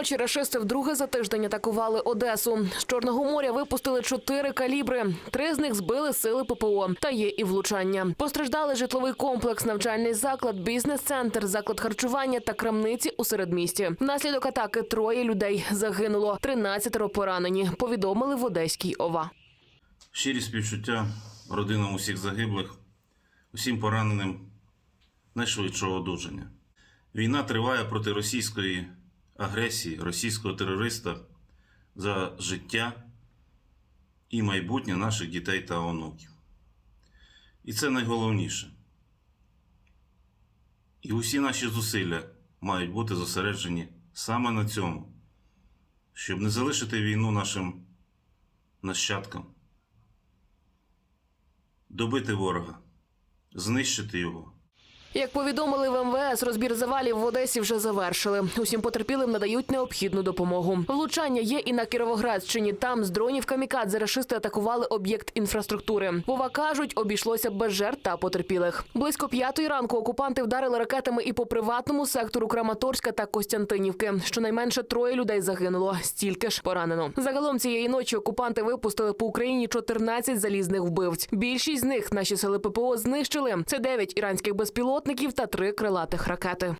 ночі рашисти вдруге за тиждень атакували Одесу. З Чорного моря випустили чотири калібри. Три з них збили сили ППО. Та є і влучання. Постраждали житловий комплекс, навчальний заклад, бізнес-центр, заклад харчування та крамниці у середмісті. Внаслідок атаки троє людей загинуло, 13 поранені. Повідомили в Одеській ОВА. Щирі співчуття родинам усіх загиблих, усім пораненим найшвидшого одужання. Війна триває проти російської агресії, російського терориста за життя і майбутнє наших дітей та онуків. І це найголовніше. І усі наші зусилля мають бути зосереджені саме на цьому, щоб не залишити війну нашим нащадкам добити ворога, знищити його. Як повідомили в МВС, розбір завалів в Одесі вже завершили. Усім потерпілим надають необхідну допомогу. Влучання є і на Кіровоградщині. Там з дронів камікадзе рашисти атакували об'єкт інфраструктури. Вова кажуть, обійшлося без жертв та потерпілих. Близько п'ятої ранку окупанти вдарили ракетами і по приватному сектору Краматорська та Костянтинівки. Щонайменше троє людей загинуло, стільки ж поранено. Загалом цієї ночі окупанти випустили по Україні 14 залізних вбивць. Більшість з них наші сили ППО знищили. Це 9 іранських безпілотників та 3 крилатих ракети.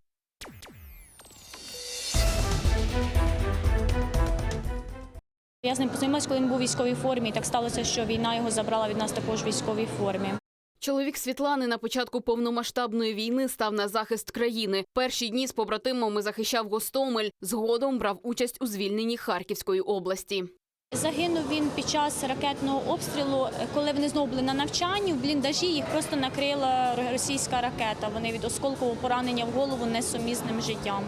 Я з ним познайомилась, коли він був у військовій формі. І так сталося, що війна його забрала від нас також в військовій формі. Чоловік Світлани на початку повномасштабної війни став на захист країни. Перші дні з побратимами захищав Гостомель. Згодом брав участь у звільненні Харківської області. Загинув він під час ракетного обстрілу, коли вони знову були на навчанні. В бліндажі їх просто накрила російська ракета. Вони від осколкового поранення в голову несумісним життям.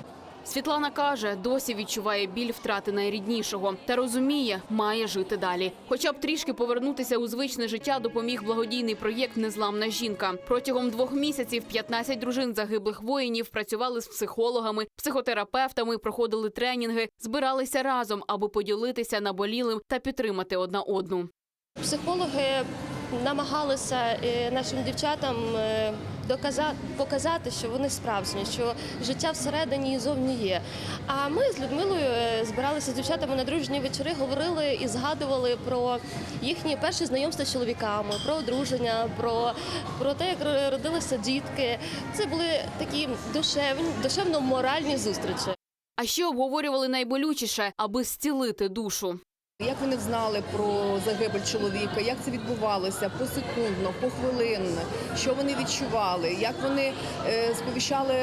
Світлана каже, досі відчуває біль втрати найріднішого та розуміє, має жити далі. Хоча б трішки повернутися у звичне життя допоміг благодійний проєкт Незламна жінка. Протягом двох місяців 15 дружин загиблих воїнів працювали з психологами, психотерапевтами, проходили тренінги, збиралися разом, аби поділитися наболілим та підтримати одна одну. Психологи намагалися е, нашим дівчатам е, доказати, показати, що вони справжні, що життя всередині і зовні є. А ми з Людмилою е, збиралися з дівчатами на дружні вечори, говорили і згадували про їхні перші знайомства з чоловіками, про одруження, про, про те, як родилися дітки. Це були такі душевні, душевно-моральні зустрічі. А ще обговорювали найболючіше, аби зцілити душу. Як вони знали про загибель чоловіка, як це відбувалося? Посекундно, похвилинно, що вони відчували, як вони е, сповіщали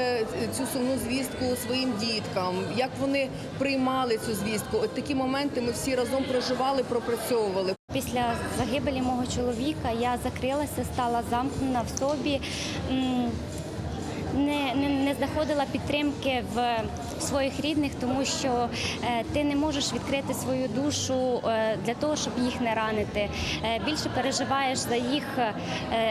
цю сумну звістку своїм діткам, як вони приймали цю звістку. От такі моменти ми всі разом проживали, пропрацьовували. Після загибелі мого чоловіка я закрилася, стала замкнена в собі, не, не, не знаходила підтримки в своїх рідних, тому що е, ти не можеш відкрити свою душу е, для того, щоб їх не ранити. Е, більше переживаєш за їх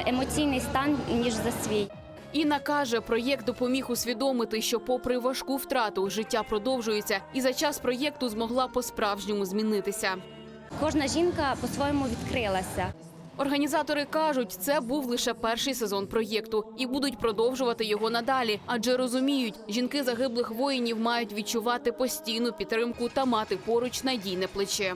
емоційний стан, ніж за свій. Інна каже, проєкт допоміг усвідомити, що, попри важку втрату, життя продовжується, і за час проєкту змогла по-справжньому змінитися. Кожна жінка по-своєму відкрилася. Організатори кажуть, це був лише перший сезон проєкту і будуть продовжувати його надалі, адже розуміють, жінки загиблих воїнів мають відчувати постійну підтримку та мати поруч надійне плече.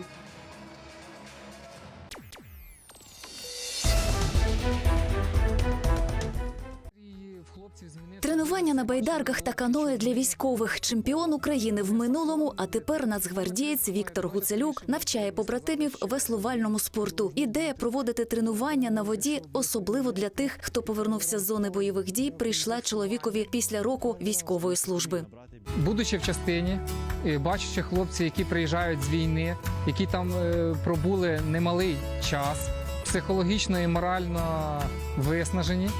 Тренування на байдарках та каное для військових. Чемпіон України в минулому, а тепер нацгвардієць Віктор Гуцелюк навчає побратимів веслувальному спорту. Ідея проводити тренування на воді, особливо для тих, хто повернувся з зони бойових дій, прийшла чоловікові після року військової служби. Будучи в частині, бачачи хлопців, які приїжджають з війни, які там е, пробули немалий час, психологічно і морально виснажені,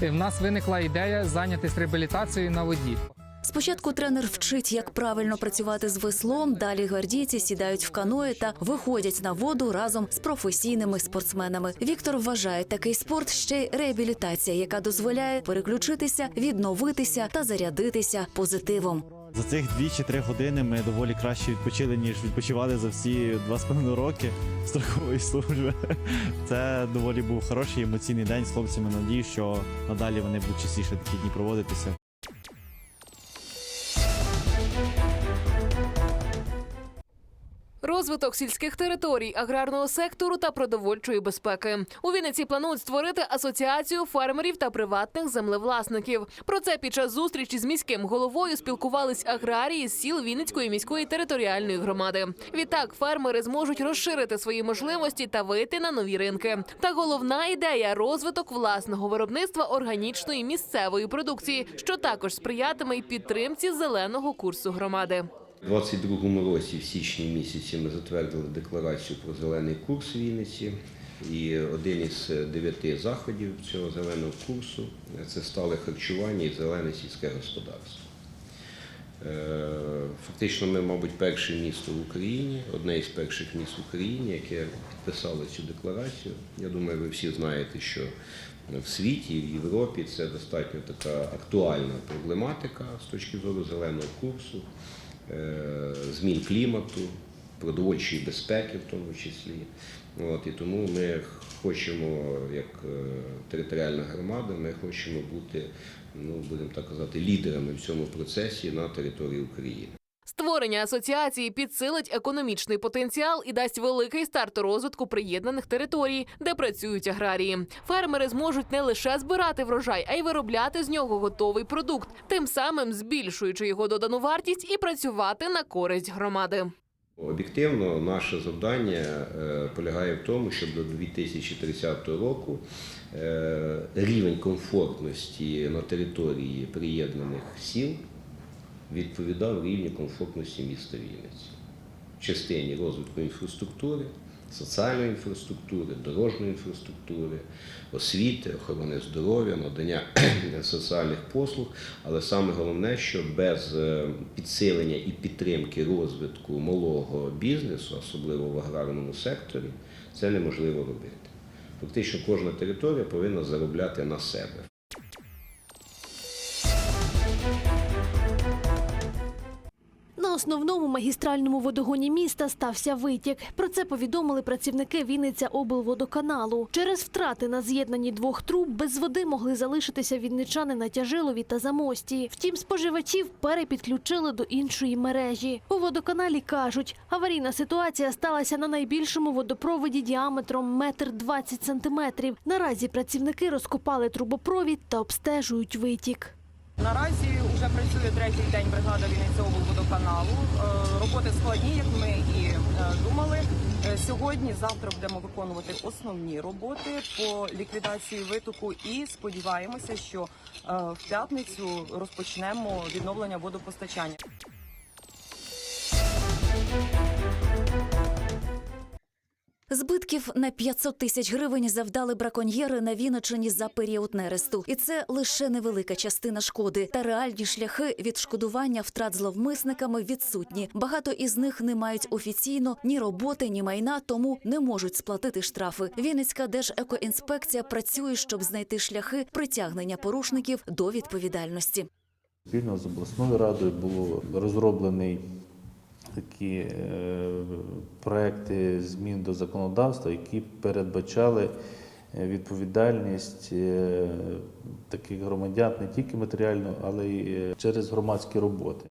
в нас виникла ідея зайнятися реабілітацією на воді. Спочатку тренер вчить, як правильно працювати з веслом. Далі гвардійці сідають в каное та виходять на воду разом з професійними спортсменами. Віктор вважає такий спорт ще й реабілітація, яка дозволяє переключитися, відновитися та зарядитися позитивом. За цих 2 чи три години ми доволі краще відпочили, ніж відпочивали за всі два з половиною роки строкової служби. Це доволі був хороший емоційний день з хлопцями. Надію, що надалі вони будуть частіше такі дні проводитися. Розвиток сільських територій, аграрного сектору та продовольчої безпеки. У Вінниці планують створити асоціацію фермерів та приватних землевласників. Про це під час зустрічі з міським головою спілкувались аграрії з сіл Вінницької міської територіальної громади. Відтак фермери зможуть розширити свої можливості та вийти на нові ринки. Та головна ідея розвиток власного виробництва органічної місцевої продукції, що також сприятиме й підтримці зеленого курсу громади. У 22-му році, в січні місяці, ми затвердили декларацію про зелений курс в Вінниці. І один із дев'яти заходів цього зеленого курсу це стале харчування і зелене сільське господарство. Е, Фактично, ми, мабуть, перше місто в Україні, одне із перших міст в Україні, яке підписало цю декларацію. Я думаю, ви всі знаєте, що в світі, в Європі це достатньо така актуальна проблематика з точки зору зеленого курсу, е, змін клімату, продовольчої безпеки в тому числі. От, і тому ми хочемо, як е, територіальна громада, ми хочемо бути, ну будемо так казати, лідерами в цьому процесі на території України. Створення асоціації підсилить економічний потенціал і дасть великий старт розвитку приєднаних територій, де працюють аграрії. Фермери зможуть не лише збирати врожай, а й виробляти з нього готовий продукт, тим самим збільшуючи його додану вартість і працювати на користь громади. Об'єктивно, наше завдання е, полягає в тому, щоб до 2030 року е, рівень комфортності на території приєднаних сіл відповідав рівню комфортності міста Вінниці в частині розвитку інфраструктури, соціальної інфраструктури, дорожньої інфраструктури, освіти, охорони здоров'я, надання соціальних послуг. Але саме головне, що без е, підсилення і підтримки розвитку малого бізнесу, особливо в аграрному секторі, це неможливо робити. Фактично кожна територія повинна заробляти на себе. Основному магістральному водогоні міста стався витік. Про це повідомили працівники Вінниця облводоканалу. Через втрати на з'єднанні двох труб без води могли залишитися вінничани на Тяжилові та Замості. Втім, споживачів перепідключили до іншої мережі. У водоканалі кажуть, аварійна ситуація сталася на найбільшому водопроводі діаметром метр двадцять сантиметрів. Наразі працівники розкопали трубопровід та обстежують витік. Наразі вже працює третій день бригада Вінниця облводоканалу. Е, Роботи складні, як ми і е, думали. Е, Сьогодні, завтра будемо виконувати основні роботи по ліквідації витоку і сподіваємося, що в п'ятницю розпочнемо відновлення водопостачання. Збитків на 500 тисяч гривень завдали браконьєри на Вінниччині за період нересту. І це лише невелика частина шкоди. Та реальні шляхи відшкодування втрат зловмисниками відсутні. Багато із них не мають офіційно ні роботи, ні майна, тому не можуть сплатити штрафи. Вінницька держекоінспекція працює, щоб знайти шляхи притягнення порушників до відповідальності. Спільно з обласною радою було розроблений такі е, проекти змін до законодавства, які передбачали е, відповідальність е, таких громадян не тільки матеріально, але й через громадські роботи.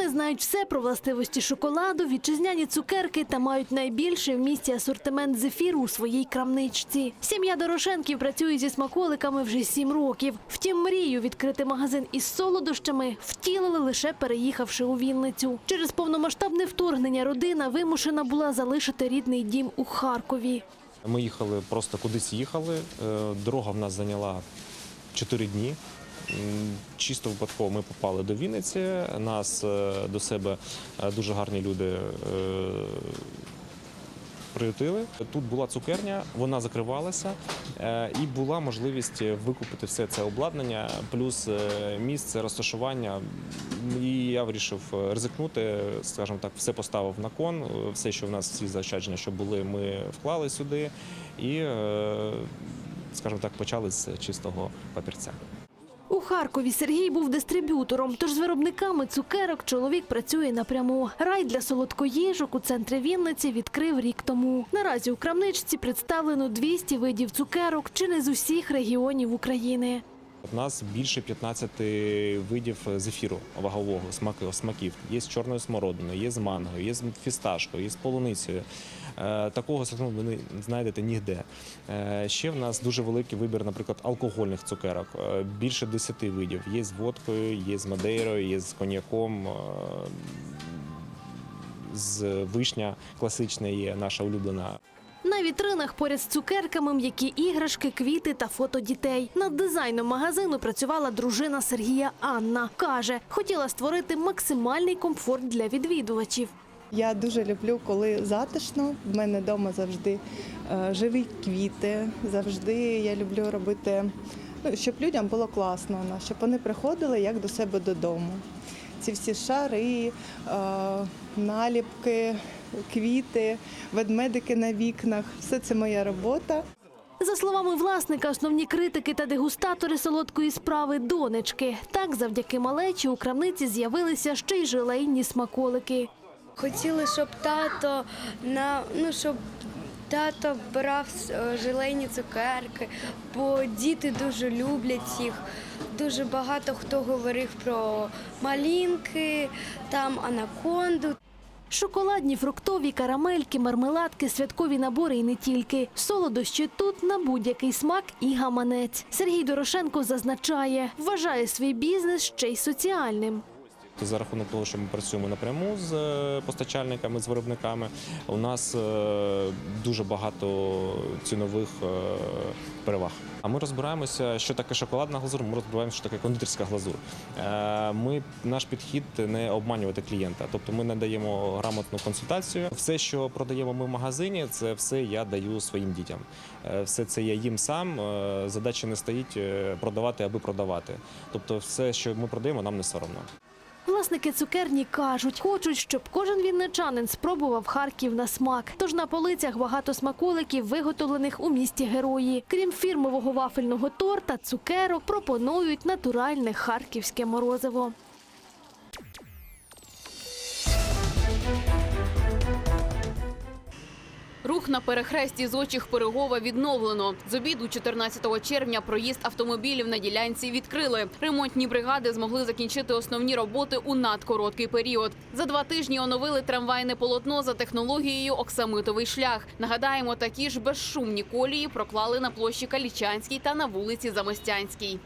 Вони знають все про властивості шоколаду, вітчизняні цукерки та мають найбільший в місті асортимент зефіру у своїй крамничці. Сім'я Дорошенків працює зі смаколиками вже сім років. Втім, мрію відкрити магазин із солодощами втілили лише переїхавши у Вінницю. Через повномасштабне вторгнення родина вимушена була залишити рідний дім у Харкові. Ми їхали просто кудись їхали. Е, Дорога в нас зайняла 4 дні. Чисто випадково ми попали до Вінниці. Нас е, до себе е, дуже гарні люди е, приютили. Тут була цукерня, вона закривалася, і була можливість викупити все це обладнання, плюс місце розташування. І я вирішив ризикнути, скажімо так, все поставив на кон, все, що в нас всі заощадження, що були, ми вклали сюди і, скажімо так, почали з чистого папірця. У Харкові Сергій був дистриб'ютором, тож з виробниками цукерок чоловік працює напряму. Рай для солодкоїжок у центрі Вінниці відкрив рік тому. Наразі у крамничці представлено 200 видів цукерок чи не з усіх регіонів України. У нас більше 15 видів зефіру вагового смаків. Є з чорною смородиною, є з манго, є з фісташкою, є з полуницею. Е, Такого асортименту ви не знайдете ніде. Е, Ще в нас дуже великий вибір, наприклад, алкогольних цукерок. Е, Більше 10 видів. Є з водкою, є з мадейрою, є з коньяком. З вишня класична є наша улюблена. На вітринах поряд з цукерками м'які іграшки, квіти та фото дітей. Над дизайном магазину працювала дружина Сергія Анна. Каже, хотіла створити максимальний комфорт для відвідувачів. Я дуже люблю, коли затишно. В мене вдома завжди е, живі квіти. Завжди я люблю робити, ну, щоб людям було класно, щоб вони приходили як до себе додому. Ці всі шари, е, наліпки, квіти, ведмедики на вікнах все це моя робота. За словами власника, основні критики та дегустатори солодкої справи донечки. Так, завдяки малечі у крамниці з'явилися ще й желейні смаколики. Хотіли, щоб тато на ну щоб тато брав е, желейні цукерки, бо діти дуже люблять їх. Дуже багато хто говорив про малінки, там анаконду. Шоколадні, фруктові, карамельки, мармеладки, святкові набори і не тільки. Солодощі тут на будь-який смак і гаманець. Сергій Дорошенко зазначає, вважає свій бізнес ще й соціальним. За рахунок того, що ми працюємо напряму з е, постачальниками, з виробниками, у нас е, дуже багато цінових е, переваг. А ми розбираємося, що таке шоколадна глазур, ми розбираємося, що таке кондитерська глазур. Ми наш підхід не обманювати клієнта, тобто ми надаємо грамотну консультацію. Все, що продаємо ми в магазині, це все я даю своїм дітям. Все це я їм сам. Задача не стоїть продавати, аби продавати. Тобто, все, що ми продаємо, нам не соромно. Власники цукерні кажуть, хочуть, щоб кожен вінничанин спробував Харків на смак. Тож на полицях багато смаколиків, виготовлених у місті герої. Крім фірмового вафельного торта, цукерок пропонують натуральне харківське морозиво. Рух на перехресті з очих Пирогова відновлено. З обіду 14 червня проїзд автомобілів на ділянці відкрили. Ремонтні бригади змогли закінчити основні роботи у надкороткий період. За два тижні оновили трамвайне полотно за технологією оксамитовий шлях. Нагадаємо, такі ж безшумні колії проклали на площі Калічанській та на вулиці Замостянській.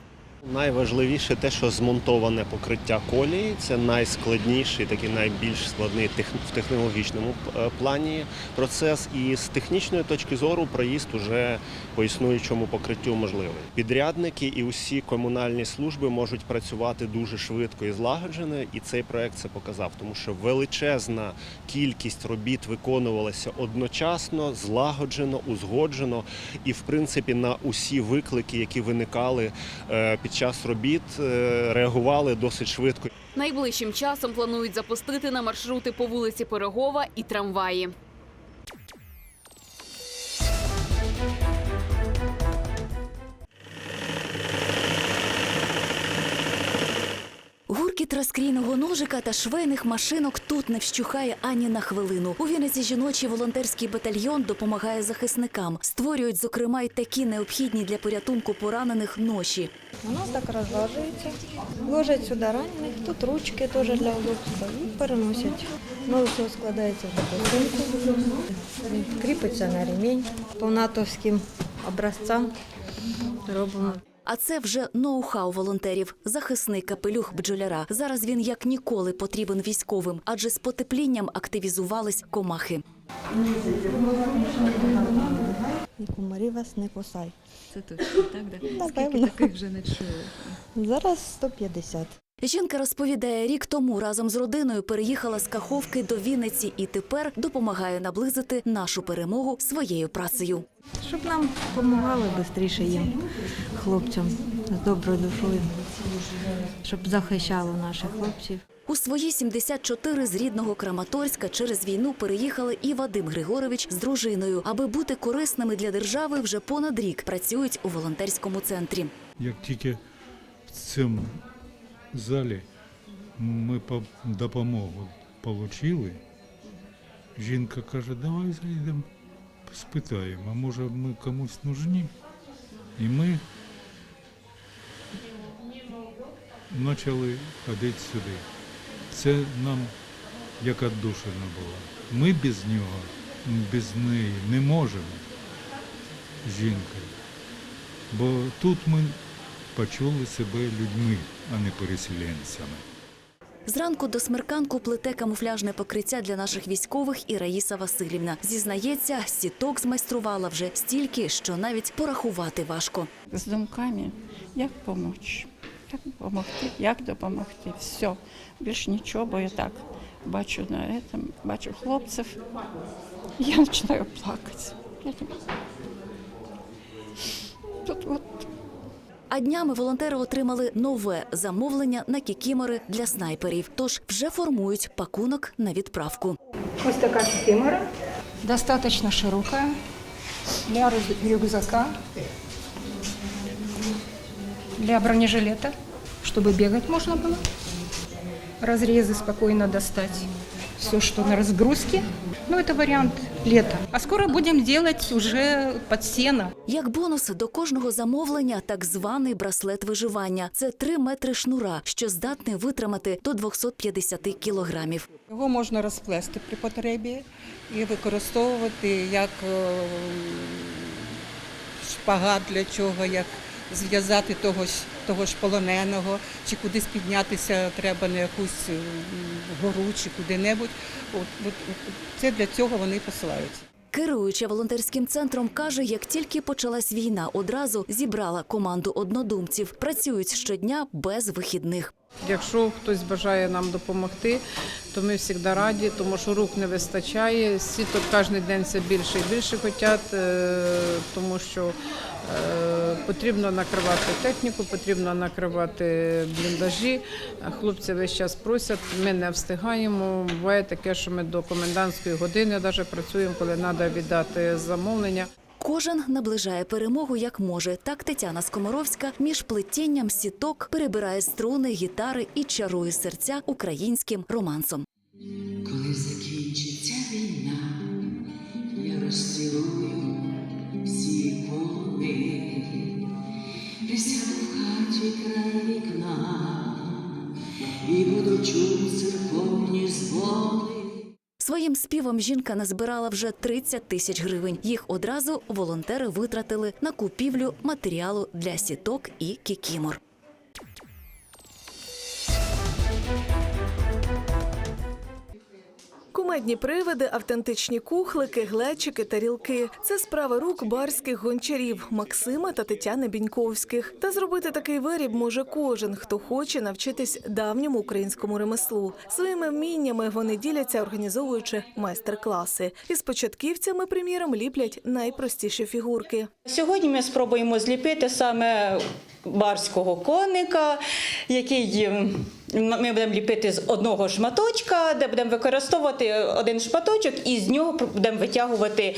Найважливіше те, що змонтоване покриття колії, це найскладніший, такий найбільш складний в технологічному е, плані процес. І з технічної точки зору проїзд уже по існуючому покриттю можливий. Підрядники і усі комунальні служби можуть працювати дуже швидко і злагоджено, і цей проект це показав, тому що величезна кількість робіт виконувалася одночасно, злагоджено, узгоджено, і в принципі на усі виклики, які виникали е, час робіт, е, реагували досить швидко. Найближчим часом планують запустити на маршрути по вулиці Пирогова і трамваї. Гуркіт розкрійного ножика та швейних машинок тут не вщухає ані на хвилину. У Вінниці жіночий волонтерський батальйон допомагає захисникам. Створюють, зокрема, й такі необхідні для порятунку поранених ноші. У так розважується. Ложать сюди ранених, тут ручки теж для удобства і переносять. Ну, все складається в сумку, кріпиться на ремінь по натовським образцям. Робимо. А це вже ноу-хау волонтерів. Захисний капелюх бджоляра. Зараз він як ніколи потрібен військовим, адже з потеплінням активізувались комахи. І комарі вас не кусай. Це точно, так? Да? Напевно. Скільки таких вже не чули? Зараз 150. Жінка розповідає, рік тому разом з родиною переїхала з Каховки до Вінниці і тепер допомагає наблизити нашу перемогу своєю працею. Щоб нам допомагали швидше їм, хлопцям, з доброю душою, щоб захищало наших хлопців. У свої 74 з рідного Краматорська через війну переїхали і Вадим Григорович з дружиною. Аби бути корисними для держави, вже понад рік працюють у волонтерському центрі. Як тільки в цьому залі ми допомогу отримали, жінка каже, давай зайдемо, спитаємо, а може ми комусь нужні. І ми почали ходити сюди. Це нам як отдушина була. Ми без нього, без неї не можемо жінкою. Бо тут ми почули себе людьми, а не переселенцями. Зранку до смерканку плете камуфляжне покриття для наших військових і Раїса Васильівна. Зізнається, сіток змайструвала вже стільки, що навіть порахувати важко. з думками, як допомогти, як допомогти, як допомогти. Все, більше нічого, бо я так бачу на этом, бачу хлопців, я починаю плакати. Тут от А днями волонтери отримали нове замовлення на кікімори для снайперів. Тож вже формують пакунок на відправку. Ось така кікімора, достаточно широка для рю- рюкзака, для бронежилета, чтобы бегать можно было. Разрезы спокойно достать. Все, что на разгрузке. Ну, это вариант лета. А скоро будем делать уже под сено. Як бонус до кожного замовлення так званий браслет виживання. Це три метри шнура, що здатний витримати до 250 кілограмів. Його можна розплести при потребі і використовувати як е, шпагат для чого, як зв'язати того ж, того ж полоненого, чи кудись піднятися треба на якусь е, гору чи куди-небудь. От, це для цього вони посилаються. Керуюча волонтерським центром каже, як тільки почалась війна, одразу зібрала команду однодумців. Працюють щодня без вихідних. Якщо хтось бажає нам допомогти, то ми завжди раді, тому що рук не вистачає. Сіток кожен день все більше і більше хочуть, е, тому що е, потрібно накривати техніку, потрібно накривати бліндажі. Хлопці весь час просять, ми не встигаємо. Буває таке, що ми до комендантської години навіть працюємо, коли треба віддати замовлення. Кожен наближає перемогу як може. Так Тетяна Скоморовська між плетінням сіток перебирає струни, гітари і чарує серця українським романсом. Коли закінчиться війна, я розцілую всі поли, присяду в хаті край вікна і буду чути церковні дзвони. Своїм співом жінка назбирала вже 30 тисяч гривень. Їх одразу волонтери витратили на купівлю матеріалу для сіток і кікімор. Кумедні привиди, автентичні кухлики, глечики, тарілки це справа рук барських гончарів Максима та Тетяни Біньковських. Та зробити такий виріб може кожен, хто хоче навчитись давньому українському ремеслу. Своїми вміннями вони діляться, організовуючи майстер-класи. Із початківцями, приміром, ліплять найпростіші фігурки. Сьогодні ми спробуємо зліпити саме барського коника, який ми будемо ліпити з одного шматочка, де будемо використовувати один шматочок, і з нього будемо витягувати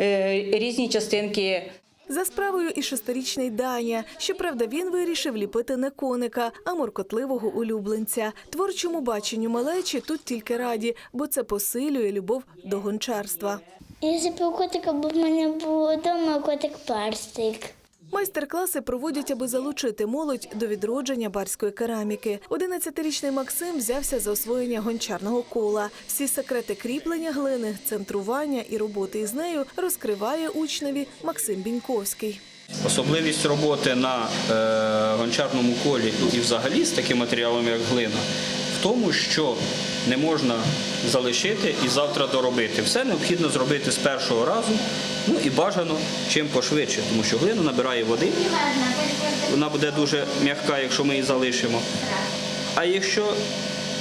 е, різні частинки. За справою і шестирічний Даня. Щоправда, він вирішив ліпити не коника, а моркотливого улюбленця. Творчому баченню малечі тут тільки раді, бо це посилює любов до гончарства. Я зіпив котика, бо в мене був вдома котик парстик. Майстер-класи проводять, аби залучити молодь до відродження барської кераміки. 11-річний Максим взявся за освоєння гончарного кола. Всі секрети кріплення глини, центрування і роботи із нею розкриває учневі Максим Біньковський. Особливість роботи на е, гончарному колі і взагалі з таким матеріалом, як глина, в тому, що не можна залишити і завтра доробити. Все необхідно зробити з першого разу, ну і бажано чим пошвидше, тому що глина набирає води, вона буде дуже м'яка, якщо ми її залишимо. А якщо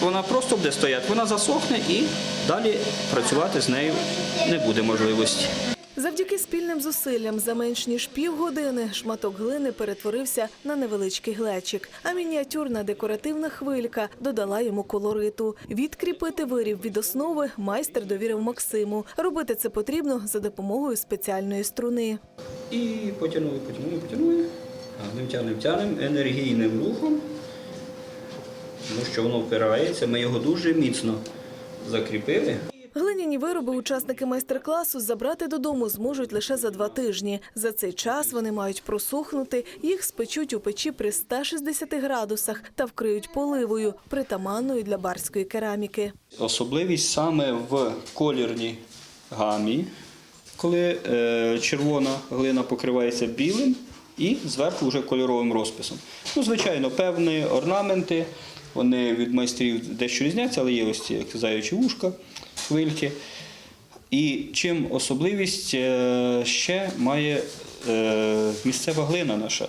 вона просто буде стояти, вона засохне і далі працювати з нею не буде можливості. Завдяки спільним зусиллям за менш ніж півгодини шматок глини перетворився на невеличкий глечик, а мініатюрна декоративна хвилька додала йому колориту. Відкріпити виріб від основи майстер довірив Максиму. Робити це потрібно за допомогою спеціальної струни. І потягнули, потягнули, потягнули. Гарним тянем, тянем, енергійним рухом. Тому що воно впирається, ми його дуже міцно закріпили. Глиняні вироби учасники майстер-класу забрати додому зможуть лише за два тижні. За цей час вони мають просухнути, їх спечуть у печі при 160 градусах та вкриють поливою, притаманною для барської кераміки. Особливість саме в колірній гамі, коли е, червона глина покривається білим і зверху вже кольоровим розписом. Ну, звичайно, певні орнаменти, вони від майстрів дещо різняться, але є ось ці як заячі вушка, хвильки. І чим особливість е, ще має е, місцева глина наша.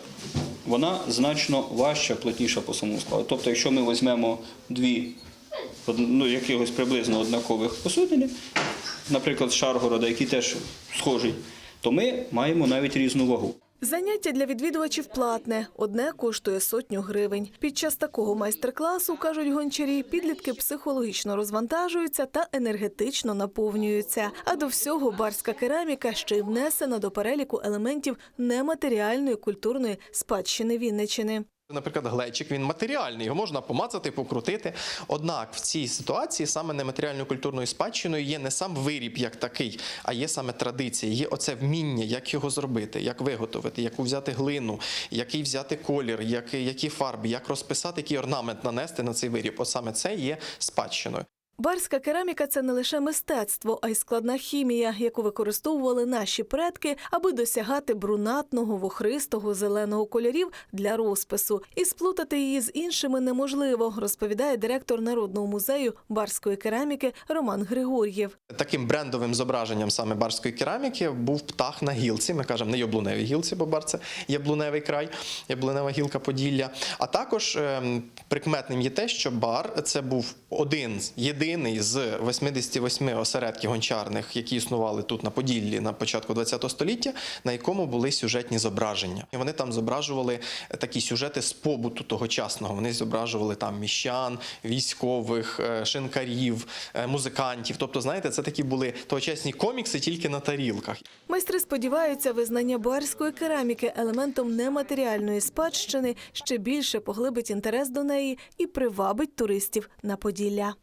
Вона значно важча, плотніша по самому складу. Тобто, якщо ми візьмемо дві ну, якихось приблизно однакових посудини, наприклад, Шаргорода, які теж схожі, то ми маємо навіть різну вагу. Заняття для відвідувачів платне. Одне коштує сотню гривень. Під час такого майстер-класу, кажуть гончарі, підлітки психологічно розвантажуються та енергетично наповнюються. А до всього барська кераміка ще й внесена до переліку елементів нематеріальної культурної спадщини Вінничини. Наприклад, глечик він матеріальний, його можна помацати, покрутити. Однак в цій ситуації саме нематеріальною культурною спадщиною є не сам виріб як такий, а є саме традиція, є оце вміння, як його зробити, як виготовити, яку взяти глину, який взяти колір, які, які фарби, як розписати, який орнамент нанести на цей виріб. От саме це є спадщиною. Барська кераміка це не лише мистецтво, а й складна хімія, яку використовували наші предки, аби досягати брунатного, вохристого, зеленого кольорів для розпису. І сплутати її з іншими неможливо, розповідає директор Народного музею барської кераміки Роман Григор'єв. Таким брендовим зображенням саме барської кераміки був птах на гілці. Ми кажемо не яблуневій гілці, бо бар це яблуневий край, яблунева гілка Поділля. А також ем, прикметним є те, що бар це був один з- єдиний з 88 осередків гончарних, які існували тут на Поділлі на початку ХХ століття, на якому були сюжетні зображення. І вони там зображували такі сюжети з побуту тогочасного. Вони зображували там міщан, військових, е, шинкарів, е, музикантів. Тобто, знаєте, це такі були тогочасні комікси тільки на тарілках. Майстри сподіваються, визнання барської кераміки елементом нематеріальної спадщини ще більше поглибить інтерес до неї і привабить туристів на Поділля.